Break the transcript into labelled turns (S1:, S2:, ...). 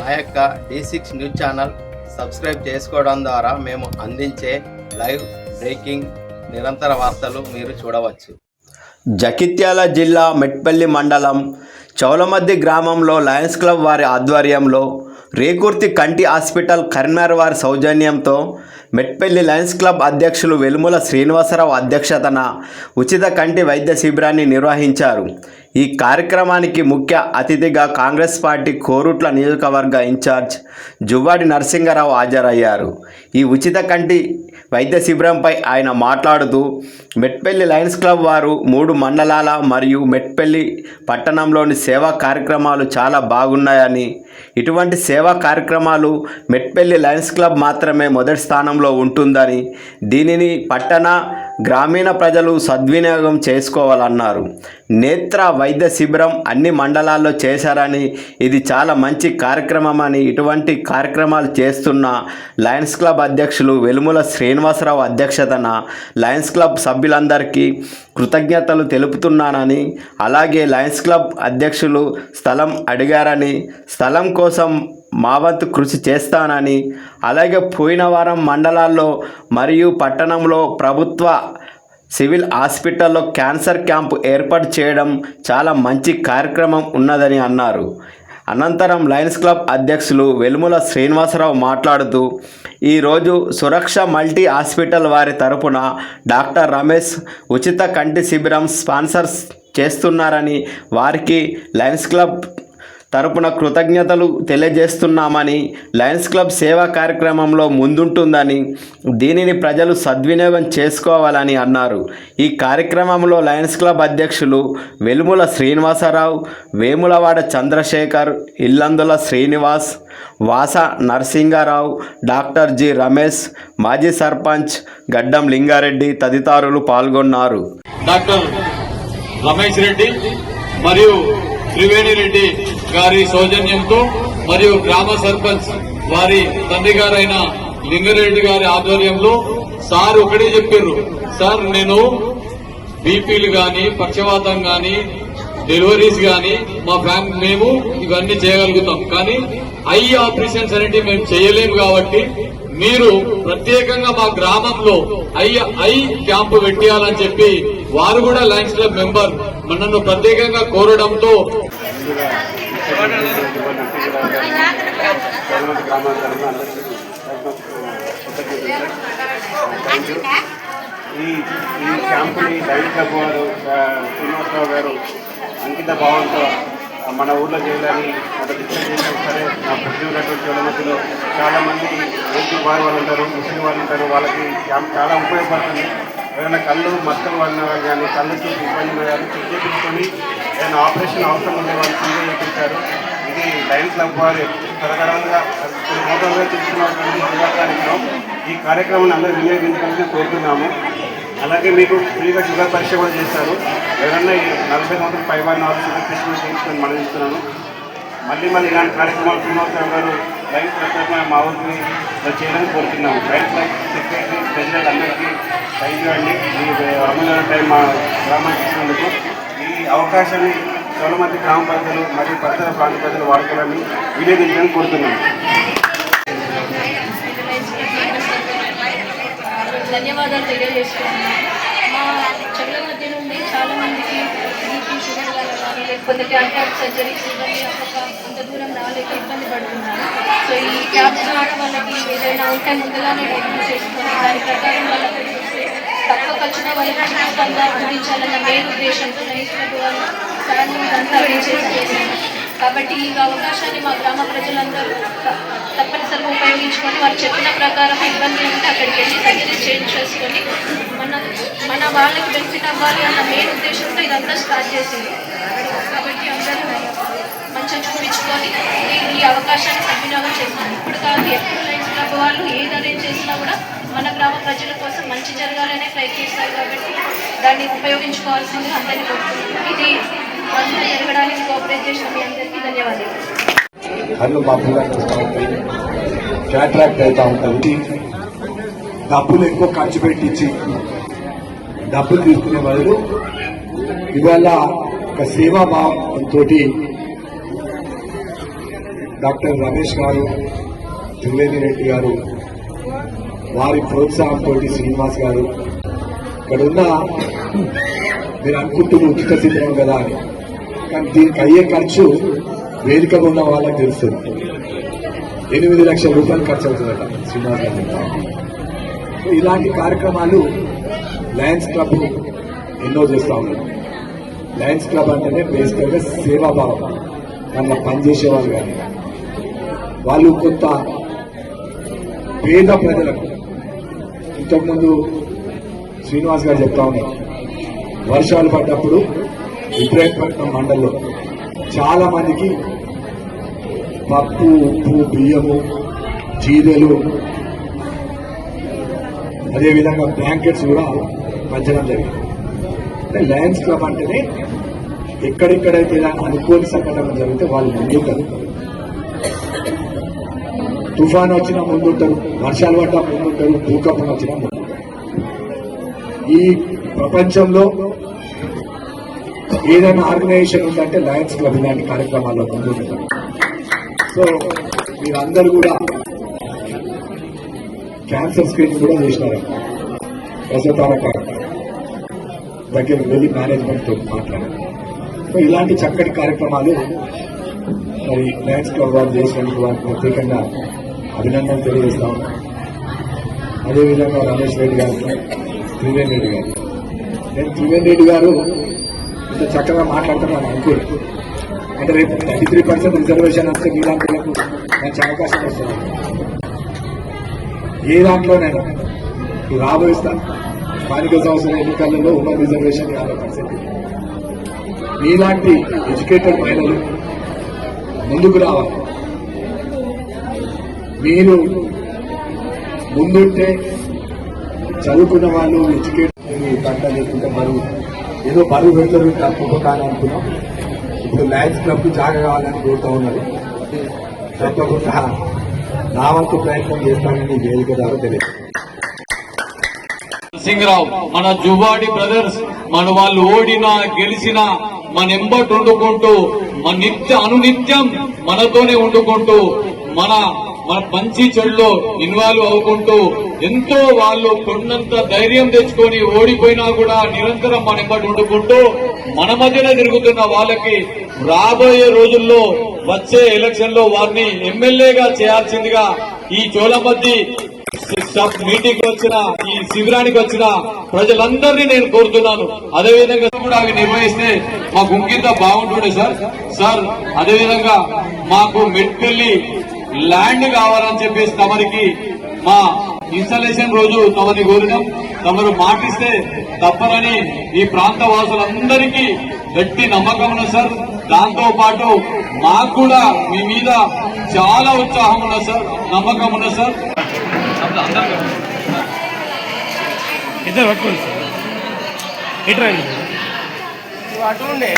S1: మా యొక్క D six news channel subscribe చేసుకోవడం ద్వారా మేము అందించే లైవ్ బ్రేకింగ్ నిరంతర వార్తలు మీరు చూడవచ్చు. జగిత్యాల జిల్లా మెట్పల్లి మండలం చౌలమద్ది గ్రామంలో లయన్స్ క్లబ్ వారి ఆధ్వర్యంలో రేకుర్తి కంటి హాస్పిటల్ కరీంనగర్ వారి సౌజన్యంతో మెట్పల్లి లయన్స్ క్లబ్ అధ్యక్షులు వెలుముల శ్రీనివాసరావు అధ్యక్షతన ఉచిత కంటి వైద్య శిబిరాన్ని నిర్వహించారు. ఈ కార్యక్రమానికి ముఖ్య అతిథిగా కాంగ్రెస్ పార్టీ కోరుట్ల నియోజకవర్గ ఇన్ఛార్జ్ జువ్వాడి నరసింగరావు హాజరయ్యారు. ఈ ఉచిత కంటి వైద్య శిబిరంపై ఆయన మాట్లాడుతూ మెట్పల్లి లయన్స్ క్లబ్ వారు మూడు మండలాల మరియు మెట్పల్లి పట్టణంలోని సేవా కార్యక్రమాలు చాలా బాగున్నాయని ఇటువంటి సేవా కార్యక్రమాలు మెట్పల్లి లయన్స్ క్లబ్ మాత్రమే మొదటి స్థానం స్థానంలో ఉంటుందని దీనిని పట్టణ గ్రామీణ ప్రజలు సద్వినియోగం చేసుకోవాలన్నారు. నేత్ర వైద్య శిబిరం అన్ని మండలాల్లో చేశారని ఇది చాలా మంచి కార్యక్రమం అని ఇటువంటి కార్యక్రమాలు చేస్తున్న లయన్స్ క్లబ్ అధ్యక్షులు వెలుముల శ్రీనివాసరావు అధ్యక్షతన లయన్స్ క్లబ్ సభ్యులందరికీ కృతజ్ఞతలు తెలుపుతున్నానని అలాగే లయన్స్ క్లబ్ అధ్యక్షులు స్థలం అడిగారని స్థలం కోసం మా వంతు కృషి చేస్తానని అలాగే పోయిన వారం మండలాల్లో మరియు పట్టణంలో ప్రభుత్వ సివిల్ హాస్పిటల్లో క్యాన్సర్ క్యాంపు ఏర్పాటు చేయడం చాలా మంచి కార్యక్రమం ఉన్నదని అన్నారు. అనంతరం లయన్స్ క్లబ్ అధ్యక్షులు వెలుముల శ్రీనివాసరావు మాట్లాడుతూ ఈరోజు సురక్ష మల్టీ హాస్పిటల్ వారి తరపున డాక్టర్ రమేష్ ఉచిత కంటి శిబిరం స్పాన్సర్స్ చేస్తున్నారని వారికి లయన్స్ క్లబ్ తరపున కృతజ్ఞతలు తెలియజేస్తున్నామని లయన్స్ క్లబ్ సేవా కార్యక్రమంలో ముందుంటుందని దీనిని ప్రజలు సద్వినియోగం చేసుకోవాలని అన్నారు. ఈ కార్యక్రమంలో లయన్స్ క్లబ్ అధ్యక్షులు వెలుముల శ్రీనివాసరావు వేములవాడ చంద్రశేఖర్ ఇల్లందుల శ్రీనివాస్ వాస నరసింగారావు డాక్టర్ జి రమేష్ మాజీ సర్పంచ్ గడ్డం లింగారెడ్డి తదితరులు పాల్గొన్నారు.
S2: డాక్టర్ రమేష్ రెడ్డి మరియు త్రివేణి రెడ్డి గారి సౌజన్యంతో మరియు గ్రామ సర్పంచ్ వారి తండ్రి గారైన లింగరెడ్డి గారి ఆధ్వర్యంలో సార్ ఒకటే చెప్పారు సార్ నేను బీపీలు గాని పక్షవాతం గాని డెలివరీస్ గాని మా ఫ్యామిలీ మేము ఇవన్నీ చేయగలుగుతాం. కానీ ఐ ఆపరేషన్స్ అనేవి మేము చేయలేము కాబట్టి మీరు ప్రత్యేకంగా మా గ్రామంలో ఐ ఐ క్యాంపు పెట్టేయాలని చెప్పి వారు కూడా లయన్స్ క్లబ్ మెంబర్ నన్ను ప్రత్యేకంగా కోరడంతో
S3: ఈ ఈ క్యాంపుని దైవిక గారు శ్రీనివాసరావు గారు అంకిత భావంతో మన ఊర్లో చేయాలని మొదటి చేసినా సరే నా ప్రతి ఉన్నటువంటి వాళ్ళ మధ్యలో చాలా వాళ్ళు ఉంటారు ముస్లిం వాళ్ళు ఉంటారు వాళ్ళకి క్యాంప్ చాలా ఉపయోగపడుతుంది ఏదైనా కళ్ళు మత్తం వాళ్ళ వాళ్ళు కానీ కళ్ళు చూసి ఇబ్బంది ఉన్న వాళ్ళు చెక్ చేయించుకొని ఏదైనా ఆపరేషన్ అవసరం ఉండే వాళ్ళు ఫ్రీగా చేయించారు ఇది లయన్స్ క్లబ్ వారి తరతరాలుగా కొన్ని మోటార్గా చేస్తున్నటువంటి సేవా కార్యక్రమం. ఈ కార్యక్రమాన్ని అందరూ వినియోగించాలని కోరుతున్నాము. అలాగే మీకు ఫ్రీగా షుగర్ పరీక్ష కూడా చేస్తారు ఎవరన్నా ఈ నలభై సంవత్సరాలు పైబడిన ఆరు షుగర్ టెస్ట్ కూడా చేయించుకొని మనం మళ్ళీ మళ్ళీ ఇలాంటి కార్యక్రమాలు శ్రీనివాసరావు గారు లైన్ ప్రత్యేకమైన మా ఊరికి చేయడానికి కోరుతున్నాము. లైన్ సెక్రటరీ ప్రెసిడెంట్ అందరికీ థ్యాంక్ యూ అండి. మీ అమూల్యమైన టైం మా గ్రామానికి ఇచ్చినందుకు. అవకాశాన్ని చాలా గ్రామ ప్రజలు మరియు పరిసర ప్రాంత ప్రజలు వాడుకోవాలని వినియోగించాలని కోరుతున్నాను
S4: ధన్యవాదాలు తెలియజేస్తున్నాను మా చెట్ల మధ్య నుండి చాలా మందికి బీపీ షుగర్ కానీ లేకపోతే క్యాన్సర్ సర్జరీస్ ఇవన్నీ అంత దూరం రాలేక ఇబ్బంది పడుతున్నారు. సో ఈ క్యాబ్ ద్వారా వాళ్ళకి ఏదైనా ఉంటే ముందుగానే డెలివరీ చేసుకొని దాని ప్రకారం వాళ్ళకి తక్కువ ఖర్చులో వాళ్ళకి ఉచితంగా అందించాలన్న మెయిన్ ఉద్దేశంతో రైతులకు వాళ్ళు సార్లు కాబట్టి ఈ అవకాశాన్ని మా గ్రామ ప్రజలందరూ తప్పనిసరిగా ఉపయోగించుకొని వారు చెప్పిన ప్రకారం ఇబ్బంది ఉంటే అక్కడికి వెళ్ళి సర్జరీ చేంజ్ చేసుకొని మన మన వాళ్ళకి బెనిఫిట్ అవ్వాలి అన్న మెయిన్ ఉద్దేశంతో ఇదంతా స్టార్ట్ చేసింది. కాబట్టి అందరూ మంచిగా చూపించుకొని ఈ- అవకాశాన్ని సద్వినియోగం చేస్తున్నారు. ఇప్పుడు కాదు ఎప్పుడు లైన్స్ క్లబ్ వాళ్ళు ఏది అరేంజ్ చేసినా కూడా మన గ్రామ ప్రజలకు మంచి జరగాలనే ప్రయత్నిస్తారు కాబట్టి దాన్ని ఉపయోగించుకోవాల్సింది అందరినీ కోరుకుంటున్నాను. ఇది మంచిగా జరగడానికి కోఆపరేట్ చేసిన మీ అందరికీ ధన్యవాదాలు.
S5: కళ్ళు బాబుగా చూస్తూ. ఉంటాయి క్యాట్రాక్ట్ అవుతూ ఉంటుంది డబ్బులు ఎక్కువ ఖర్చు పెట్టించి డబ్బులు తీసుకునే బదులు ఇవాళ ఒక సేవాభావంతో డాక్టర్ రమేష్ గారు త్రివేది రెడ్డి గారు వారి ప్రోత్సాహంతో శ్రీనివాస్ గారు ఇక్కడ ఉన్న మీరు అనుకుంటున్న ఉచిత శిబిరం కదా అని. కానీ దీనికి అయ్యే ఖర్చు వేదికగా ఉన్న వాళ్ళకి తెలుస్తుంది. ఎనిమిది లక్షల రూపాయలు ఖర్చు అవుతుందట శ్రీనివాస్ గారు. ఇలాంటి కార్యక్రమాలు లయన్స్ క్లబ్ ఎన్నో చేస్తూ ఉన్నారు లయన్స్ క్లబ్ అంటేనే బేసికల్గా సేవాభావం దాంట్లో పనిచేసే వాళ్ళు కానీ. వాళ్ళు కొంత పేద ప్రజలకు ఇంతకుముందు శ్రీనివాస్ గారు చెప్తా ఉన్నారు వర్షాలు పడ్డప్పుడు ఇబ్రాహీంపట్నం మండల్లో చాలా మందికి పప్పు ఉప్పు బియ్యము చీరలు అదేవిధంగా బ్లాంకెట్స్ కూడా పంచడం జరిగింది. అంటే లయన్స్ క్లబ్ అంటేనే ఎక్కడెక్కడైతే ఇలా అనుకోని సంఘటన జరిగితే వాళ్ళు ముందుంటారు తుఫాన్ వచ్చినా ముందుంటారు వర్షాలు పడ్డా ముందుంటారు భూకంపం వచ్చినా ముందు ఈ ప్రపంచంలో ఏదైనా ఆర్గనైజేషన్ ఉందంటే లయన్స్ క్లబ్ ఇలాంటి కార్యక్రమాల్లో ముందుంటారు. సో మీరందరూ కూడా క్యాన్సర్ స్క్రీన్ కూడా చేసినారు. రజతారక దగ్గర వెళ్ళి మేనేజ్మెంట్తో మాట్లాడారు. సో ఇలాంటి చక్కటి కార్యక్రమాలు మరి లయన్స్ క్లబ్ వారు చేసినందుకు వారికి ప్రత్యేకంగా అభినందనలు తెలియజేస్తాం. అదేవిధంగా రమేష్ రెడ్డి గారికి త్రివేణి రెడ్డి గారు. నేను త్రివేణి రెడ్డి గారు ఇంత చక్కగా మాట్లాడుతున్నాను అనుకోరు అంటే రేపు థర్టీ త్రీ పర్సెంట్ రిజర్వేషన్ వస్తే మీలాంటి మంచి అవకాశం వస్తుంది. ఏ దాంట్లోనైనా ఇప్పుడు రాబోయిస్తాను? స్థానిక సంస్థల ఎన్నికలలో ఉమెన్ రిజర్వేషన్ యాభై పర్సెంట్. మీలాంటి ఎడ్యుకేటెడ్ మహిళలు ముందుకు రావాలి. మీరు ముందుంటే చదువుకున్న వాళ్ళు ఎడ్యుకేట్ పంట లేకుంటే బరువు. ఏదో బరువు పెడతారు తప్పు కానీ అనుకున్నాం. ఇప్పుడు ల్యాండ్స్ క్లబ్ జాగా కావాలని కోరుతా ఉన్నారు. తప్పకుండా నా వంతు ప్రయత్నం చేస్తానని వేదిక ద్వారా తెలియదు
S2: సింగరావు మన జువాడి బ్రదర్స్ మన వాళ్ళు ఓడినా గెలిచినా మన ఎంబటి వండుకుంటూ మన నిత్య అనునిత్యం మనతోనే వండుకుంటూ మన మన మంచి చెడులో ఇన్వాల్వ్ అవ్వకుంటూ ఎంతో వాళ్ళు కొండంత ధైర్యం తెచ్చుకొని ఓడిపోయినా కూడా నిరంతరం మన ఎంబటి ఉండుకుంటూ మన మధ్యన తిరుగుతున్న వాళ్ళకి రాబోయే రోజుల్లో వచ్చే ఎలక్షన్లో వారిని ఎమ్మెల్యేగా చేయాల్సిందిగా ఈ చోళమద్ది సబ్ మీటింగ్ వచ్చిన ఈ శిబిరానికి వచ్చిన ప్రజలందరినీ నేను కోరుతున్నాను. అదేవిధంగా కూడా అవి నిర్వహిస్తే మాకు ఇంకింత బాగుంటుండే సార్. సార్ అదేవిధంగా మాకు మెట్కెళ్ళి ల్యాండ్ కావాలని చెప్పేసి తమరికి మా ఇన్స్టాలేషన్ రోజు తమని కోరినాం. తమరు మాటిస్తే తప్పనని ఈ ప్రాంత వాసులందరికీ గట్టి నమ్మకం ఉన్నది సార్. దాంతో పాటు మాకు కూడా మీ మీద చాలా ఉత్సాహం ఉన్నది సార్. నమ్మకం ఉన్నది సార్.
S6: ఇద్దరు పట్టుకోండి సార్. ఇటు రండి.
S1: అటు ఉండే.